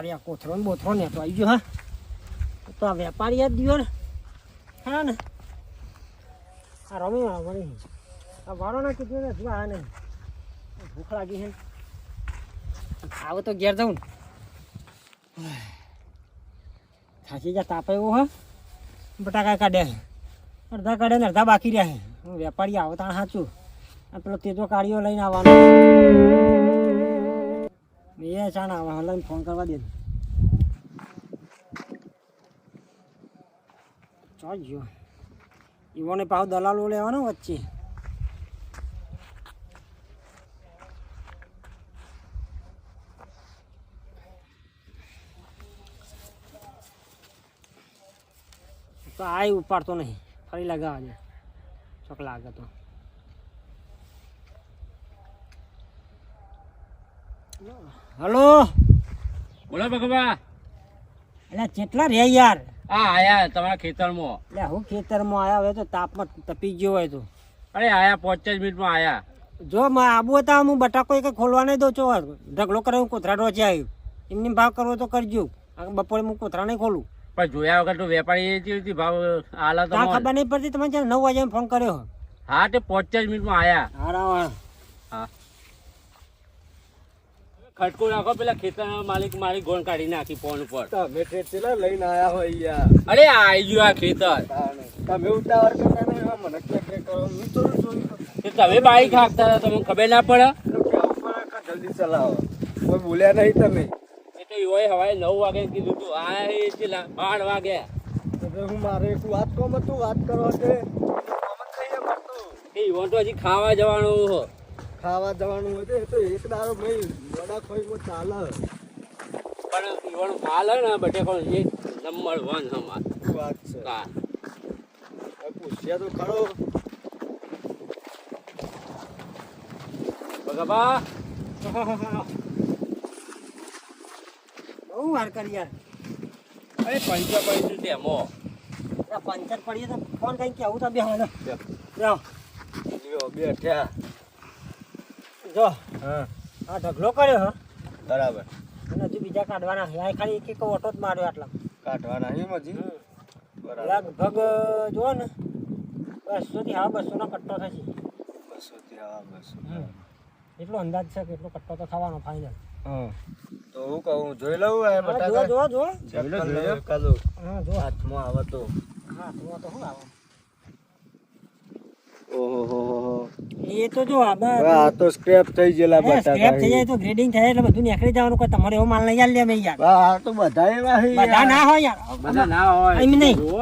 તારી આ કોથરો ને બોથરો ને તો આવી ગયો, હા. તો આ વેપારી જ દિયો ને. હા ને. આ રમી મળી આ વારો ના કીધું ને આ ને. ભૂખ લાગી છે આવો તો ઘેર જાઉં ને. થાકી જા તાપે એવું, હા. બટાકા કાઢે અડધા કાઢે ને, અડધા બાકી રહ્યા છે. વેપારી આવો તાણ સાચું આ પેલો તેજો કાઢીઓ લઈને આવવાનો. એ ચાણ આવે હલાઈને ફોન કરવા દે ચાલ ગયો ઈવોને પાવ દલાલો લેવાનો વચ્ચે. તો આ ઉપાડતો નહીં. ફરી લગાવવા દે. ચોક લાગે તો. હલો. બોલો ભગવા. એટલે કેટલા રે યાર? આ આયા તમારા ખેતરમાં. એટલે હું ખેતરમાં આવ્યા હોય તો તાપમાં તપી ગયો હોય તો. અરે આયા પાંચ જ મિનિટમાં આયા. જો માં આબુ હતા હું બટાકો એક ખોલવા નહીં દઉં છો. ઢગલો કરે હું કોથરા રોચે આવ્યું એમની ભાવ કરવો તો કરજો. બપોરે હું કોથરા નહીં ખોલું. પણ જોયા વગર તો વેપારી ભાવ આલા તો ખબર નહીં પડતી તમે જ્યારે નવ વાગે ફોન કર્યો. હા તે પાંચ જ મિનિટમાં આયા. હા ખટકો નાખો પેલા ખેતર માલિક મારી ગોણ કાઢી નાખી ફોન ઉપર. તમે ઠેઠેલા લઈને આયા હોય યાર. અરે આઈ ગયું આ ખેતર. તમે ઉતાવળ કરતા નહીં મને કે કે કરો? હું જોયું? તમે બાઈક હાંકતા હતા તમને ખબર ના પડે? તો જલ્દી ચલાવો. કોઈ બોલ્યા નહીં તમે. એ તો એવોય હવાએ નવ વાગે કીધું તું આ એ છેલ્લા બાર વાગે. એટલે હું મારે એક વાત કોમ હતું વાત કરો છે એ તો હજી ખાવા જવાનું. ખાવા જવાનું હતું તો એક દારો ભાઈ વડા મો ચાલે. પણ પીવાનું ચાલે ને ને પણ એ નંબર વન હમાર વાત છે. હા. પૂછ્યા તો ખરો. ભગવા બહુ વાર કરી યાર. અરે પંચા પૈસું તેમો પંચર પડીએ તો ફોન કઈ કેવું તો બે. હવે લ્યો બેઠ્યા જો હા. આ ઢગલો કર્યો હા. બરાબર. અને હજુ બીજા કાઢવાના. છે આ ખાલી એક એક ઓટો જ માર્યો આટલા. કાઢવાના એમ બરાબર. લગભગ જો ને બસો થી હા બસો નો કટ્ટો થશે. બસો ત્યાં બસો. એટલો અંદાજ છે કે એટલો કટ્ટો તો થવાનો ફાઈનલ હા. તો હું કહું જોઈ લઉં આ જો બટાકા? જો જો ચેક કરી લઉં એકાદું. હા જો હાથમાં આવે તો. હા તો શું આવે. હો હો હો એ તો જો આ આ તો સ્ક્રેપ થઈ ગયેલા સ્ક્રેપ થઈ જાય તો ગ્રેડિંગ થાય એટલે બધું નીકળી જવાનું કોઈ તમારે એવો માલ નહીં લે મેં યાર. આ તો બધા એવા છે બધા ના હોય યાર. બધા ના હોય. એમ નહીં. જુઓ.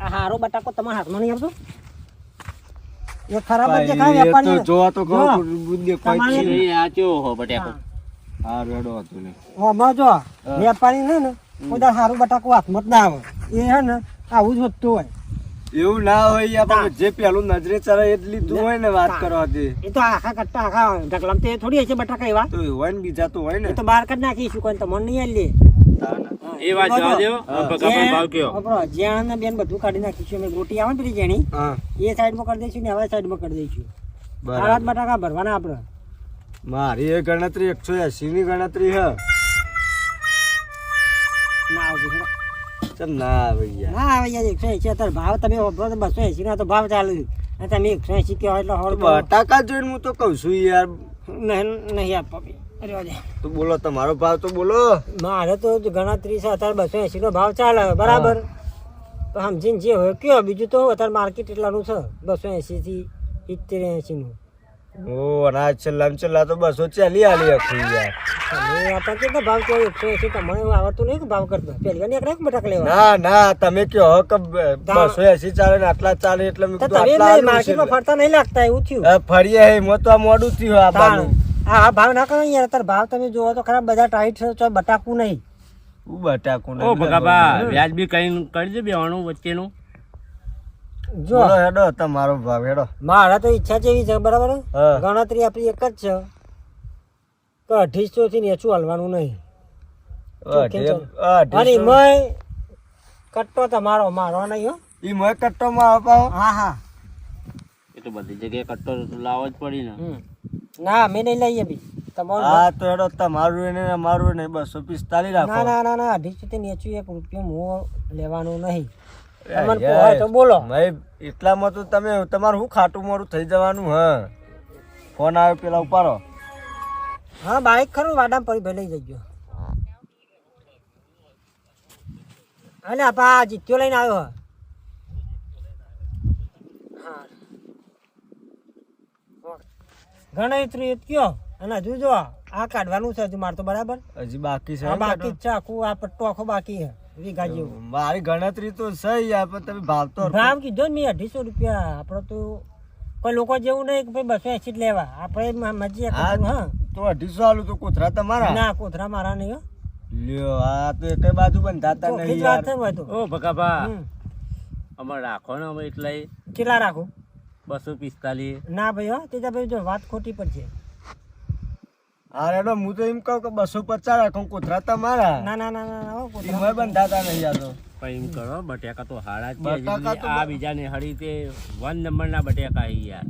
આ હારો બટાકો તમારા હાથમાં નહીં આવતો? એ ખરાબ જ દેખાય એ તો વેપારી જોવા તો જો. બુદ્ધિ કોઈ છે. એ આ ચેવો હો બટાકો. હા. રેડો હતું નહીં ઓમાં જો વેપારી ને ને કોઈ હારો બટાકો હાથમાં જ ના આવે. એ હે ને આવું જ હોતું હોય. એવું ના હોય યાર, જે પેલું નજરે ચડે એ લીધું હોય ને વાત કરવાથી એ તો આખા કટ્ટા આખા ઢગલામાં તો એ થોડી હશે બટાકા એવા. તો હોય ને બીજા તો હોય ને. તો બહાર કાઢી નાખીશું કોઈ તમને નહીં આલી એ વાત જવા દો ભગવાન ભાવ કયો? જ્યાં ને બેન બધું કાઢી નાખીશું. અમે રોટી આવે ને પેલી જેણી હા. એ સાઈડમાં કરી દઈશું ને હવે સાઈડમાં કરી દઈશું. બરાબર. બટાકા ભરવાના આપણે. મારી એ ગણતરી એકસો એસી ની ગણતરી હે. ના ચલ ના આવે ના આવે યાર એકસો એસી અત્યારે ભાવ તમે વાપરો તો બસો એસી ના તો ભાવ ચાલે. અને તમે એકસો એસી કહો એટલે હોળ બટાકા જોઈને હું તો કહું છું યાર. નહીં નહીં આપવા અરે તો બોલો તમારો ભાવ તો બોલો. મારે તો ઘણા ત્રીસ અત્યારે બસો એસી નો ભાવ ચાલે બરાબર? સમજીને જે હોય કયો બીજું તો અત્યારે માર્કેટ એટલાનું છે બસો એસી થી સિત્તેર એસી નું. ઓ ને છેલ્લા તો બસો ચાલી આલી આખી યાર. અત્યારે કેટલો ભાવ કહો એકસો એસી તમને આવડતું નહીં કે ભાવ કરતો. પહેલી નીકળે કે બટાક લેવા. ના ના તમે કહો કે બસો એસી ચાલે ને આટલા ચાલે એટલે મેં કીધું આટલા માર્કેટમાં ફરતા નહીં લાગતા એવું થયું. ફરીએ હે એમાં તો આ મોડું થયું આ તાણ. હા આ ભાવ ના કરો યાર અત્યારે ભાવ તમે જોવો તો ખરાબ બધા ટાઈટ છે તો બટાકું નહીં. હું બટાકું ઓ ભગાબા વ્યાજ બી કઈ કરજે બેવાનું વચ્ચેનું. જો. હેડો તમારો ભાવ હેડો. મારા તો ઈચ્છા છે એવી છે બરાબર? હા. ગણતરી આપણી એક જ છે. તો અઢીસો થી એચું હાલવાનું નહીં. અરે મય કટ્ટો તમારો મારો નહીં હો. ઈ મય કટ્ટોમાં મારો પાહો? હા હા. એ તો બધી જગ્યાએ કટ્ટો તો લાવવો જ પડી ને. ના મેં નહીં લઈએ બી. તમારું હા તો હેડો તમારું એને ને અમારું નહીં બસો પિસ્તાલીસ ના ના ના ના અઢીસો થી નીચું એક રૂપિયો મોં લેવાનું નહીં. તમને પોહાય તો બોલો. ભાઈ એટલામાં તો તમે તમારું શું ખાટું મોડું થઈ જવાનું હ? ફોન આવ્યો પેલા ઉપાડો. હા બાઈક ખરું વાડામાં પડી ભાઈ લઈ જજો અને આપા જીત્યો લઈને આવ્યો હે. એટલું કયો અને હજુ જો આ કાઢવાનું છે હજુ મારે તો બરાબર. હજી બાકી છે બાકી જ છે આખું આ પટ્ટો આખો બાકી છે. વીઘા જેવું મારી ગણતરી તો સહી યાર પણ તમે ભાવ તો ભાવ કીધો ને મેં અઢીસો રૂપિયા. આપણે તો કોઈ લોકો જેવું નહીં કે ભાઈ બસો એસી જ લેવા. આપણે મજી હા. તો અઢીસો આલું તો કોથરા તમારા? ના કોથરા મારા નહીં હો. લ્યો આ તો એક બાજુ બંધાતા નહીં યાર. તો ઓ ભગાબા હમ. અમારે રાખો ને અમે એટલે. કેટલા રાખો? બસો પિસ્તાલીસ. ના ભાઈ હો તે ભાઈ જો વાત ખોટી પર છે તો હું તો એમ કહું કે બસો પચાસ રાખો કોથરા તમારા ના ના ના ના ના કોથરા. બંધાતા નહીં આ તો. એમ કરો બટેકા તો હાડા જ છે. તો આ બીજા ને હળી તે વન નંબર ના બટેકા હી યાર.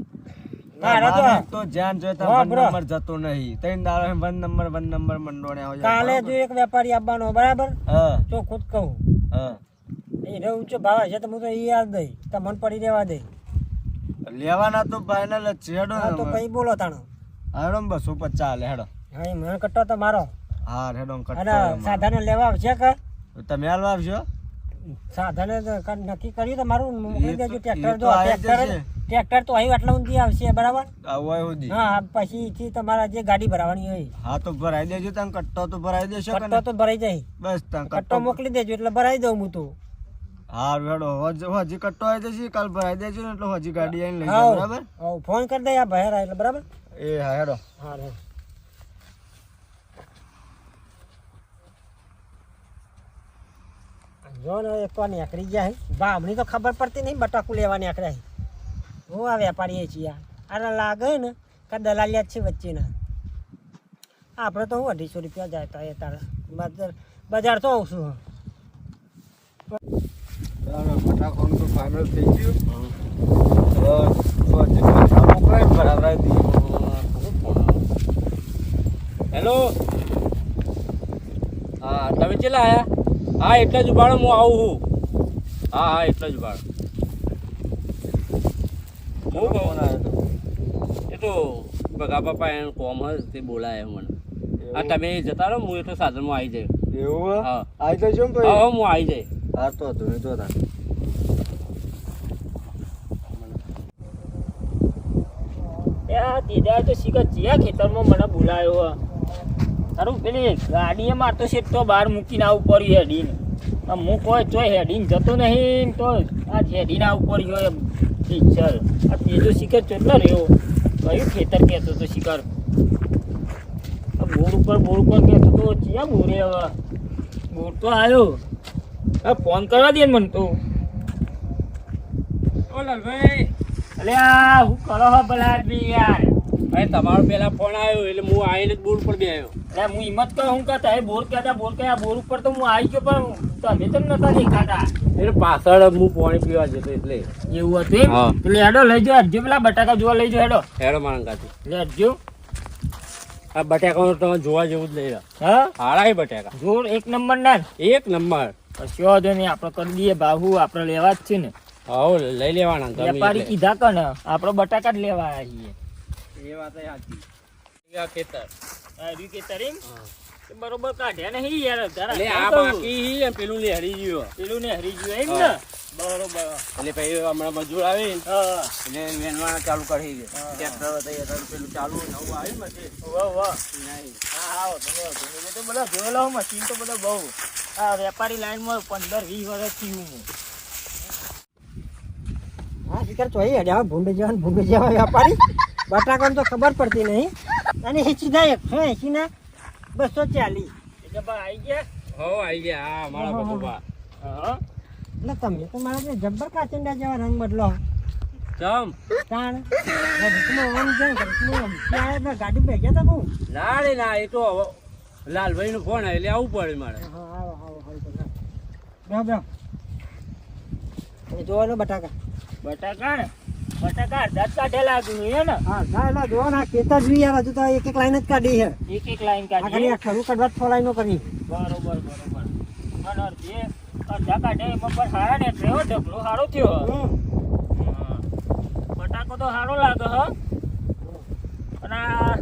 તો જ્યાં જોઈએ ત્યાં વન નંબર જતો નહીં. ત્રણ દાડો વન નંબર વન નંબર મંડોણે આવે કાલે જો એક વેપારી આવવાનો બરાબર? હા. ખુદ કહું. એ એને ઊંચો ભાવ છે તો હું તો એ યાદ દઈ. તમને પડી રહેવા દે. લેવાના તો ભાઈ જ છે હેડો હા તો કઈ બોલો તાણો. હેડો બસો પચાસ હેડો. હા મેં મને કટ્ટો તો મારો. હા હેડો કટ્ટો અને સાધન લેવા આવશે કે? તમે હાલવા આવશો સાધન નક્કી કર્યું તો મારું મોકલી દેજો ટ્રેક્ટર તો જો ટ્રેક્ટર ટ્રેક્ટર તો અહીં આટલા ઊંધી આવશે બરાબર? આવું હોય સુધી હા પછી થી તમારા જે ગાડી ભરાવાની હોય. હા તો ભરાઈ દેજો તમે કટ્ટો તો ભરાઈ દેશો કટ્ટો તો ભરાઈ જાય. બસ તમે કટ્ટો મોકલી દેજો એટલે ભરાઈ દઉં હું તો. હા હેડો હજ- કટ્ટો આવી જશે કાલ ભરાઈ દેજો એટલે હજી ગાડી આવીને લઈ જાઓ બરાબર? ફોન કરી દે આ ભાઈ એટલે બરાબર? એ હા હેડો. હા રે. જો ને એક વાર નીકળી ગયા હે. ભાવની તો ખબર પડતી નહીં બટાકુ લેવા નીકળ્યા હે. હું આ વેપારીએ છીએ આને લાગે ને કે દલાલિયા જ છે વચ્ચેના. આપણે તો હું અઢીસો રૂપિયા જાય તો એ તારે. બજાર બજાર તો આવું છું ફટાફટ તો ફાઇનલ થઈ ગયું. હવે તો હજી પૈસા મોકલાય ને ભરાવરાઈ દઈએ હેલો હા તમે ચેલા આવ્યા હા એટલા જ ઉભાડો હું આવું છું. હા હા એટલા જ ઉભાડો. હું કહું? તો. એ તો બગા પપ્પા એનું કોમ હોય તે બોલાય મને. હા તમે જતા રહો હું એટલો સાધનમાં આવી જાય. એવું? હે? આવી જજો ને હા હું આવી જાય. હા તો હતું નહીં તો હતા દીદા તો શીખર ખેતરમાં મને બોલાયો તારું પેલી ગાડીએ મારતો છે તો બહાર મૂકીને આવું પડ્યું હેડીને. હું કોઈ તોય હેડીને જતો નહીં તો આ હેડીને આવું પડ્યો એમ. ટીચર આ તેજો શિખર ચોટલો રહ્યો? કયું ખેતર કહેતો હતો શિખર બોર ઉપર બોર ઉપર કહેતો તો ચિયા બોરે હવે? બોર તો આવ્યો હવે ફોન કરવા દે ને મને તો. ઓ લાલભાઈ. અલ્યા હું કરો હો ભલા યાર? ભાઈ તમારો પેલા ફોન આવ્યો એટલે હું આવીને જ બોર્ડ પર બે આવ્યો અરે હું હિંમત કહું હું કહેતા બોર કહેતા બોર કહેતા બોર ઉપર તો હું આવી ગયો પણ તમે તો નતા દેખાતા. એટલે પાછળ હું પાણી પીવા જતો એટલે. એવું હતું એમ? એટલે હેડો લઈ જાઓ હજુ પેલા બટાકા જોવા લઈ જાઓ હેડો. હેડો મારંગાથી એટલે હજુ આ બટાકાનો તમે જોવા જેવું જ લઈ રહ્યા હા? હારા બટાકા. જોર એક નંબર ના. એક નંબર. કશો વાંધો નહીં આપણે કરી દઈએ બાહુ આપણે લેવા જ છે ને. હા લઈ લેવાના વેપારી કીધા કે ને આપણે બટાકા જ લેવા આવીએ. એ વાત સાચી. આ ખેતર. આ રહ્યું કે તરીમ બરોબર કાઢ્યા નહીં યાર જરા એટલે આ બાકી હી અને પેલું લેહરી ગયો પેલું ને હરી ગયું એમ ને? બરોબર. એટલે પછી હમણાં મજૂર આવે એટલે વેનવાના ચાલુ કરી દે. ટ્રેક્ટર હતા પેલું ચાલુ નવું આવ્યું મશીન. વાહ વાહ. નહીં. હા હા તમે તમે તો બધા જોયેલો મશીન તો બધા બહુ. આ વેપારી લાઈનમાં પંદર વીસ વર્ષથી હું હું. હા શિકાર ચોઈ હેડ્યા ભૂંડ જેવા ને ભૂંડ જેવા વેપારી. બટાકાને તો ખબર પડતી નહીં. અને એ સીધા એકસો એસી ના બસો ચાલીસ. એટલે આવી ગયા? હો આવી ગયા. હા મારા બકુબા હા એટલે તમે તો મારા જબ્બર કાચંડા જેવા રંગ બદલો. ચમ? તાણ ગાડી ભેગ્યા તા? બહુ ના રે ના એ તો લાલભાઈ નો ફોન આવે એટલે આવું પડે મારે. બેહો બેહો. જોવાનો બટાકા. બટાકા ને? બટાકા અડધા કાઢેલા હે ને? હા ના ખેતર જોઈ યાર હજુ તો એક એક લાઈન જ કાઢી છે. એક એક લાઈન આ કાઢી આ ખરું કાઢવા છ કરી. બરોબર બરોબર. અને જે અડધા કાઢે એમાં હારા ને એટલે હો ઢગલો હારો થયો. બટાકો તો સારો લાગે હ. અને આ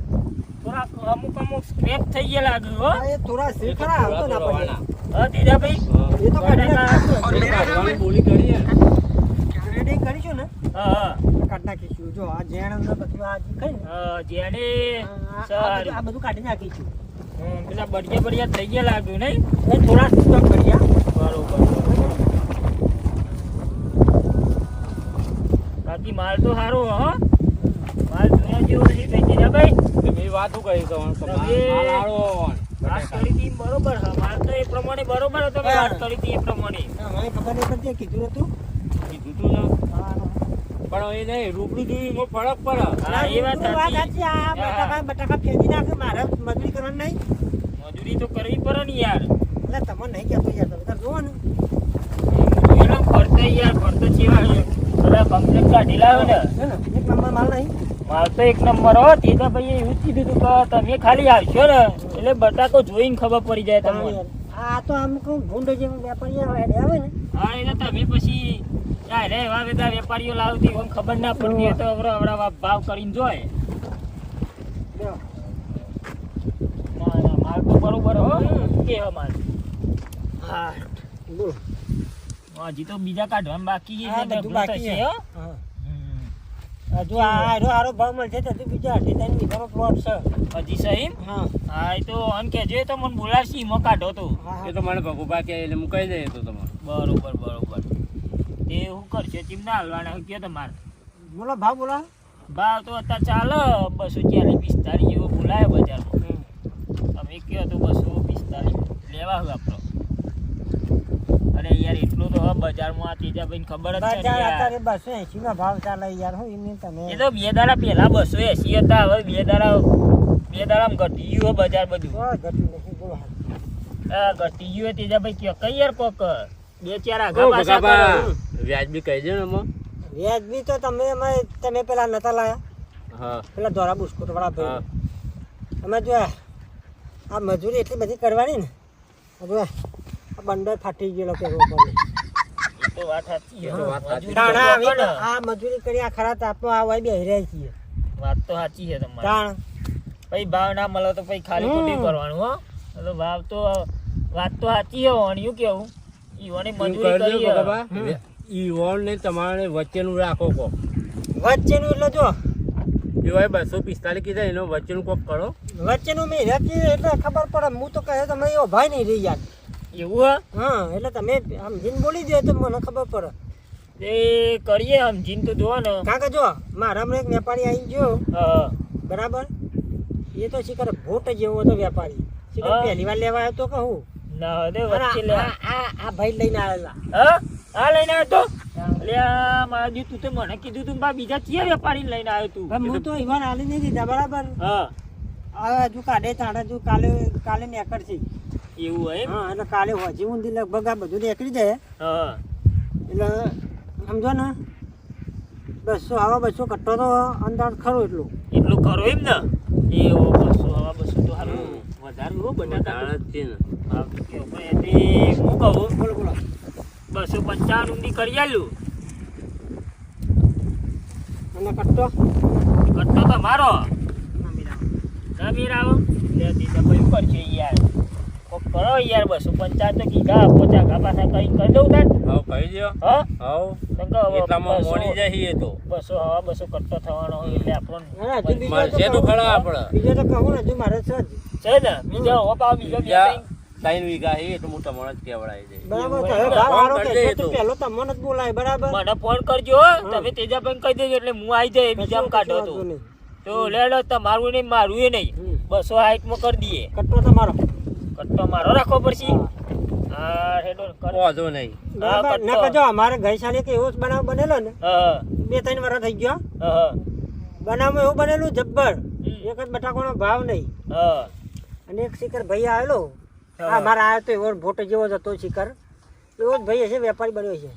થોડાક અમુક અમુક સ્ક્રેપ થઈ ગયા લાગ્યું હો. એ થોડા એ ખરા આવતો થોડા ના પડે. હા. એ તો કાઢી બોલી ને. કરીશું ને? હા હા. કાઢી નાખીશું. જો આ જેણ અંદર બધું આ જે કઈ જેણે આ- બધું- કાઢી નાખીશું. હમ, પેલા બઢિયા બઢિયા થઈ ગયા લાગ્યું નહીં? હું થોડા સ્ટોક કર્યા બરોબર બાકી માલ તો સારો હો. માલ જોયા જેવો નથી થઈ ગયા ભાઈ. મેં વાતું કરી તમારે કે માલ- તમે- માલ આડો હોય. વાત કરી હતી એમ બરોબર હા માલ તો એ પ્રમાણે બરોબર હતો વાત કરી હતી એ પ્રમાણે. મને ખબર નહીં પડતી કીધું હતું કીધું તું ને. પણ એ નહીં રૂબરૂ જોયું એમાં ફરક પડે. હા એ વાત સાચી. આ બટાકા બટાકા ફેંકી નાખે મારે મજૂરી કરવાની નહીં. મજૂરી તો કરવી પડે ને યાર. એટલે તમે નહીં કહેતો યાર તમે તાર જોવો ને એનો ખર્ચો યાર ખર્ચો ચેવા છે? બધા કમ્પ્લેટ કાઢી લાવ્યો ને. એક નંબર માલ નહીં. માલ તો એક નંબર હો તેજા ભાઈ એવું જ કીધું હતું કે તમે ખાલી આવશો ને. એટલે બટાકો જોઈને ખબર પડી જાય હા તમને. આ તો આમ કહું ભૂંડો જેવો વેપારી આવે આવે ને. હા એટલે તમે પછી યાર રે એવા બધા વેપારીઓ લાવતી હોય ખબર ના પડતી હોય તો અવરા અવરા ભાવ કરીને જોય. ના ના માલ તો બરોબર હો. કે હો માલ હા. બોલો હજી તો બીજા કાઢવાનું બાકી છે હા બધું બાકી છે હો. હા. હજુ આ હારો હારો ભાવ મળશે તો હજુ બીજા અઢી ત્રણ વીઘાનો પ્લોટ છે. હજી સહી હા. હા એ તો અન કહેજો એ તો મને બોલાવશે એમાં કાઢો તો. હા એ તો મને ભગુભા કહે એટલે હું કહી દઈએ તો તમારે. બરોબર બરોબર. તે હું કરશે? ચીમના હલવાના શું તમારે? બોલો ભાવ બોલો. ભાવ તો અત્યારે ચાલે બસો ચાલીસ પિસ્તાલીસ જેવો બોલાય બજારમાં. તમે કહો તો બસો પિસ્તાલીસ લેવા હોય આપણો અરે યાર એટલું તો હવે બજારમાં આ ત્રીજા ભાઈ ખબર જ છે બસો એસી નો ભાવ ચાલે યાર હું એમને તમે એ તો બે દાડા પહેલા બસો એસી હતા હવે બે દાડા બે દાડા ઘટી ગયું બજાર બધું. કોઈ નથી બોલો? ઘટી ગયું હે ત્રીજા ભાઈ કયો. કઈ યાર કોક? બે ચાર આગા પાછા. વ્યાજબી કહી દો ને અમે વ્યાજબી તો તમે અમે તમે પેલા નતા લાયા. હા. પેલા દોરા બુસ્કુટ વાળા હા. ભાઈ અમે જો આ મજૂરી એટલી બધી કરવાની ને. જો આ બંડર ફાટી ગયેલો કે આ મજૂરી કરી આ ખરા તાપો આ વાય બે હેરાય છીએ. વાત તો સાચી છે તમારી. તાણ પછી ભાવ ના મળે તો પછી ખાલી. ખોટી કરવાનું હો. એટલે ભાવ તો વાત તો સાચી છે વણ્યું કેવું. ઈવાની મજૂરી કરી. ઈ વોલ ને તમારે વચ્ચેનું રાખો કો વચ્ચેનું એટલે જો. એવાય બસો પિસ્તાલીસ કીધા એનો વચ્ચેનું કોક કરો. વચ્ચેનું મેં રાખી એટલે ખબર પડે. હું તો કહે તમે એવો ભાઈ નહીં રહી યાર. એવું હે? એટલે તમે આમ જીન બોલી દે તો મને ખબર પડે. એ કરીએ સમજીને તો જોવા ને. કાકા જો મારા એક વેપારી આવી ગયો. બરાબર? એ તો શીખર ભોટ જેવો હતો વેપારી. શીખર પહેલી વાર લેવા આવ્યો તો કહું. ના દે વચ્ચે આ આ ભાઈ લઈને આવેલા. હા? આ લઈને આવ્યો તો? મારા જી તું તો મને કીધું તું બા બીજા ચિયા વેપારી લઈને આવ્યો તું. હું તો ઈવાન આલી નહીં દીધા બરાબર? હા. હવે હજુ કાઢે તાણે હજુ કાલે કાલે નીકળશે એવું હોય એમ? હા એટલે કાલે હોજી ઊંધી લગભગ આ બધું નીકળી જાય. હા. એટલે સમજો ને બસો આવા બસો કટ્ટો તો અંદાજ ખરો એટલું. એટલું ખરો એમ ને? એવો બસો હવા બસો તો સારું વધારે હો દાળ જ છે ને. હા, હું કહું? બોલો બોલો. બસો પંચાવન ઊંધી કરી આલ્યું. અને કટ્ટો? કટ્ટો તો મારો. ના આવો લે દીધા ભાઈ ઉપર છે યાર. કોક કરો યાર બસો પંચાવન તો કીધા પોચા ઘા પાછા કઈ કરી દઉં તાર હા કહી દો હા? કહો હવે એટલામાં મોડી જાય એ તો. બસો હવા બસો કટ્ટો થવાનો હોય એટલે આપણને હા, હજુ તો કહું. ખરા આપણે બીજો તો કહું ને હજુ મારે છે છે ને બીજા હવા પાવ બીજો બીજા ત્રણ. વીઘા છે તો હું તમને જ કેવડાવી દઈશ બરાબર પેલો તમને જ બોલાય બરાબર? મને ફોન કરજો તમે તમે તેજાભાઈ કહી દેજો એટલે હું આવી જાય બીજા કાઢો તો. તો લેડો તમારું નહીં મારું એ નહીં. બસો બસો હાઈટમાં કરી દઈએ. કટ્ટો તમારો. કટ્ટો મારો રાખવો પડશે. હા. વાંધો નહીં. ના અમારે ગઈ સાલે કે એવો જ બનાવ બનેલો ને. હા બે ત્રણ વર્ષ થઈ ગયા. બનાવ એવું બનેલું જબ્બર. એક જ બટાકાનો ભાવ નહીં. હા. અને એક શિખર ભાઈ આવેલો. હા. મારા આવ્યો તો એવો ભોટો જેવો જ હતો શિખર. એવો જ ભાઈ હશે વેપારી બન્યો છે.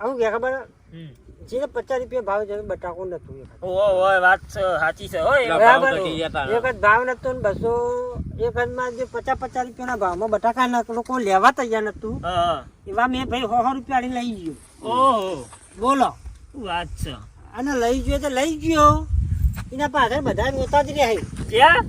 હું કે ખબર? જે પચાસ રૂપિયા ભાવ છે બટાકો નતું ઓય વાત સાચી છે. બરાબર ભાવ ઘટી જતા એક જ ભાવ નતો ને બસો એક જ માં જે પચાસ પચાસ રૂપિયાના ભાવમાં બટાકા લોકો લેવા તૈયાર નતું. એવા મેં ભાઈ સો સો રૂપિયા લઈ ગયો. ઓહો. બોલો. વાત છે. અને લઈ ગયો તો લઈ ગયો. એના પાછળ બધા રોતા જ રહ્યા ક્યાં.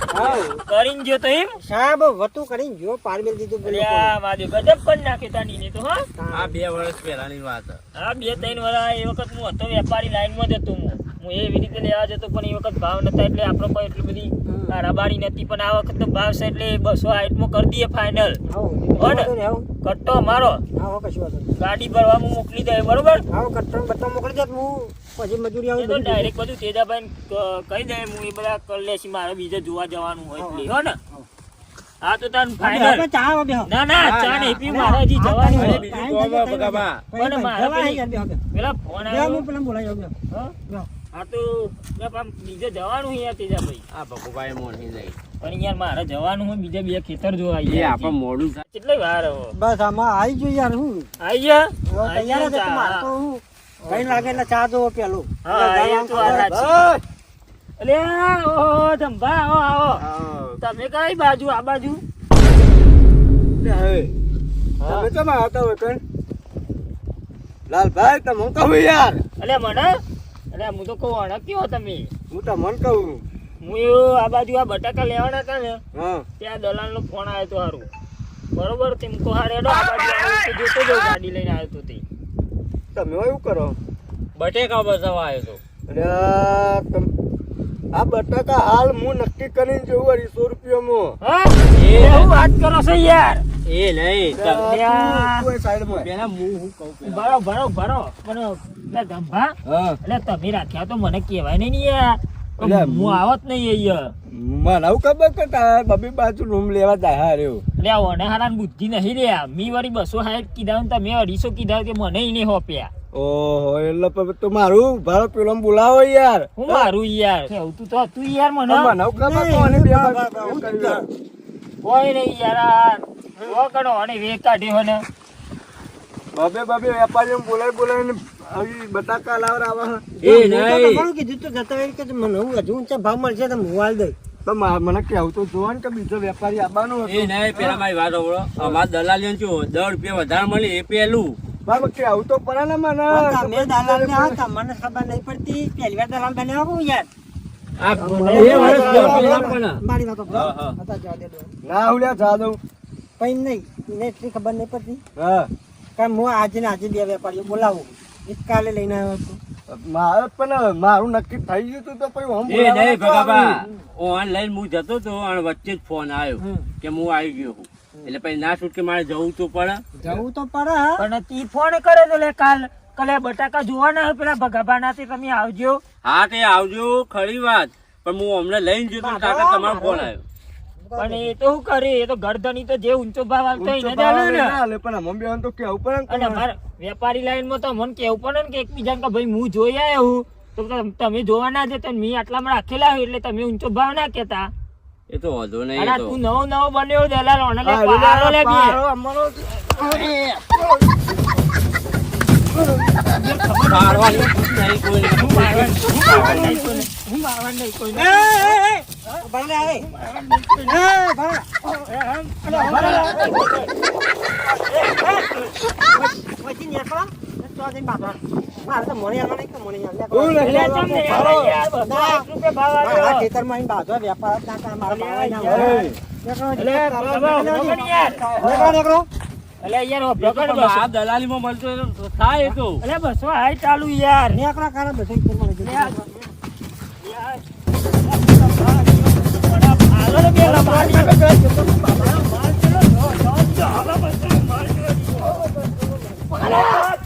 કરીને ગયો તો એમ? સાહેબ વતું કરીને જો પારમેલ દીધું બોલ્યા અલ્યા ગજબ પણ નાખે તાની તો હા. આ બે વર્ષ પહેલાની વાત. છે. હા બે ત્રણ વર્ષ એ વખત હું હતો વેપારી લાઈનમાં જ હતો હું. હું એવી રીતે લેવા જતો પણ એ વખત ભાવ નતા એટલે આપણો કોઈ એટલી બધી. રબારી નથી પણ આ વખત તો ભાવ છે એટલે બસો હાઈટમાં કરી દઈએ હો ને? આવો કટ્ટો મારો. આવો કશું વાંધો ગાડી ભરવા મોકલી દે બરોબર? આવો કટ્ટો ને મોકલી દે હું પછી મજૂરી આવે તો ડાયરેક્ટ બધું તેજાભાઈ કહી દે હું એ બધા કરી લેશી મારે બીજે જોવા જવાનું હોય એટલે હો ને? હા. તો તાર ફાઇનલ ચા. ના ના ચા ના, નહીં પી મારે હજી જવાનું હોય. બીજું તો હવે બગાબા. પણ મારે. પેલા ફોન આવ્યો. હું પેલા બોલાવી આવ્યો હા? તો મેં પામ બીજે જવાનું છે તેજાભાઈ. આ ભગુભાઈ મોઢી જાય. પણ યાર મારે જવાનું હોય બીજા બે ખેતર જોવા એ આપણે મોડું થાય. કેટલી વાર બસ આમાં આવી ગયો યાર હું. આઈ ગયા? તૈયાર જ મારે તો હું કઈ લાગે એટલે ચા જોવો પેલું. અલ્યા ઓહો ધંભા આવો આવો તમે કઈ બાજુ આ બાજુ? તમે કેમ આવતા હોય કણ લાલભાઈ તમે હું કહું યાર? અલે મને? અરે હું તો કહું અણક્યો તમે. હું તો મન કહું. હું એવું આ બાજુ આ બટાકા લેવાના હતા ને ત્યાં ત્યાં દલાલનો ફોન આવ્યો હતો સારું બરોબર તેમ કહો હારે હેડો આ બાજુ જોતો જો ગાડી લઈને આવ્યો તો તે. તમે એવું કરો. બટેકા બસાવા આવ્યો તો. અરે આ બટાકા હાલ હું નક્કી કરીને જોઉં અઢીસો રૂપિયામાં. હા? એ એવું વાત કરો છો યાર? એ નહીં આ લ્યા. તું કોઈ સાઈડમાં? પેલા હું હું કહું ભરો ભરો ભરો. પણ એટલે ધંભા એટલે તમે રાખ્યા તો મને કહેવાય નહીં યાર. હું હું- આવત નહીં અહીંયા. મને આવું ખબર કે તારા બબી બાજુ રૂમ લેવા જાય રહ્યો આ ઓને હારાન બુદ્ધિ નહીં રહ્યા મી વળી બસો સાઠ કીધા ને તમે અઢીસો કીધા કે મને ઈ નહીં હોપ્યા. ઓહો એટલે તો મારું ભાર પેલો બોલાવો યાર. હું મારું યાર? કેવું તું તો તું યાર મને. મને આવું. કોઈ નહીં યાર ઓકડો અને વે કાઢ્યો ને બબે બબે વેપારીઓ બોલાય ને આવી બટાકા લાવરાવા એ મેં તો નહીં કીધું? તો જતા કે મને હું હજુ ઊંચા ભાવ મળશે તો હું હાલ દઈ તો મને કેવું તો જોવા ને કે બીજો વેપારી આવવાનો એ નહીં પેલા મારી વાત સાંભળો. અમારે દલાલી જો દસ રૂપિયા વધારે મળી એ પેલું બાબા કેવું તો પડે ને મને. તમે દલાલ ને આવો તમને ખબર નહીં પડતી પહેલી વાર દલાલ બને આવું યાર. આ મને બે વર્ષ જેવા પેલા પણ મારી વાતો હા, હા. હતા જવા દે દો. ના હુલ્યા જા દઉં. કઈ નહીં એટલી ખબર નહીં પડતી. હા. કારણ હું આજે ને આજે બે વેપારીઓ બોલાવું. કાલે લઈને આવ્યો છું. મારે પણ મારું નક્કી થઈ ગયું હતું તો પછી હું એ નહીં ભગાબા ઓનલાઈન હું જતો તો અને વચ્ચે જ ફોન આવ્યો કે હું આવી ગયો હું એટલે પછી ના છૂટકે મારે જવું તો પડે. જવું તો પડે. હા. પણ તી ફોન કરે તો લે કાલ કાલે બટાકા જોવાના હોય પેલા ભગાભાના ના તમે આવજો. હા તે આવજો ખરી વાત. પણ હું હમણાં લઈને જતો કાકા તમારો ફોન આવ્યો. પણ એ તો શું કરે એ તો ગરદની તો જે ઊંચો ભાવ આવતો એને જ આલે ને હાલે, પણ મમ્મી બેન તો કેવું પડે અને. મારે વેપારી લાઈનમાં તો મને કેવું પડે ને કે એકબીજાને કે ભાઈ હું જોઈ આવ્યો હું તો તમે જોવા ના જતા મેં આટલામાં રાખેલા હોય એટલે તમે ઊંચો ભાવ ના કેતા એ તો વાંધો નહીં તો તું નવો નવો બન્યો દલાલ ઓને લે પારો લે બી પારો અમારો મારવા નહીં કોઈ હું મારવા નહીં કોઈને. હું મારવા નહીં કોઈને. એ, એ, એ. અલે, એ, પછી નીકળો. તો જઈને બાપા. મારે તો મને આલવા નહીં કે મને બસો આલ્યો. ખેતરમાં આઈને બાંધો, વેપાર ના. હોય. બસો. દલાલીમાં મળતો થાય તો એટલે બસો હાઈ ચાલુ યાર નીકળો, કાઢો, બધો ખેતરમાં લઈ